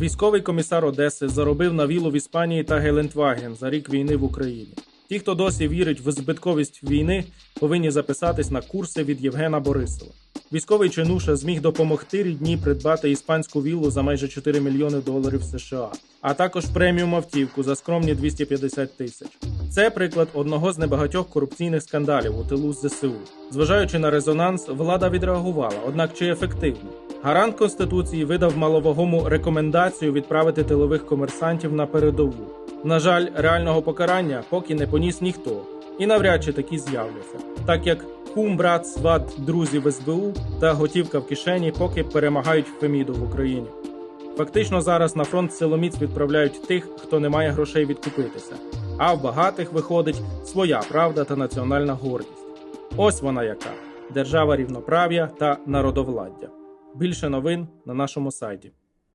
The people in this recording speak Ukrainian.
Військовий комісар Одеси заробив на вілу в Іспанії та Гелендваген за рік війни в Україні. Ті, хто досі вірить в збитковість війни, повинні записатись на курси від Євгена Борисова. Військовий чинуша зміг допомогти рідні придбати іспанську віллу за майже 4 мільйони доларів США, а також преміум автівку за скромні 250 тисяч. Це приклад одного з небагатьох корупційних скандалів у тилу ЗСУ. Зважаючи на резонанс, влада відреагувала, однак чи ефективно? Гарант Конституції видав маловагому рекомендацію відправити тилових комерсантів на передову. На жаль, реального покарання поки не поніс ніхто, і навряд чи такі з'являться, так як кум, брат, сват, друзі в СБУ та готівка в кишені поки перемагають Феміду в Україні. Фактично зараз на фронт силоміць відправляють тих, хто не має грошей відкупитися, а в багатих виходить своя правда та національна гордість. Ось вона яка держава рівноправ'я та народовладдя. Більше новин на нашому сайті.